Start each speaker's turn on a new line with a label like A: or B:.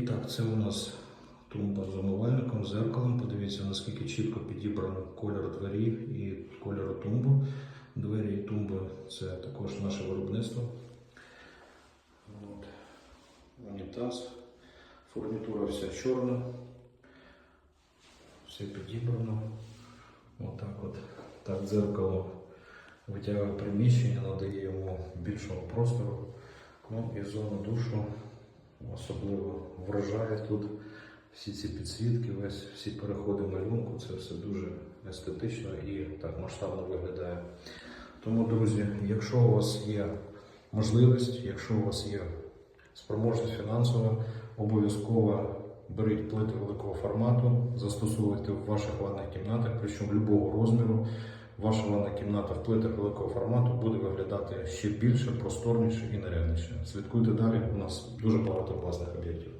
A: І так, це у нас тумба з умивальником, зеркалом. Подивіться, наскільки чітко підібрано кольор двері і кольору тумбу. Двері і тумби це також наше виробництво. От. Унітаз. Фурнітура вся чорна. Все підібрано. Отак от. Так дзеркало витягує приміщення, надає йому більшого простору. Ну і зона душу особливо вражає тут. Всі ці підсвітки, весь всі переходи малюнку, це все дуже естетично і так масштабно виглядає. Тому, друзі, якщо у вас є можливість, якщо у вас є спроможність фінансова, обов'язково беріть плити великого формату, застосовуйте в ваших ванних кімнатах, причому любого розміру. Ваша ванна кімната в плитах великого формату буде виглядати ще більше, просторніше і нарядніше. Слідкуйте далі. У нас дуже багато класних об'єктів.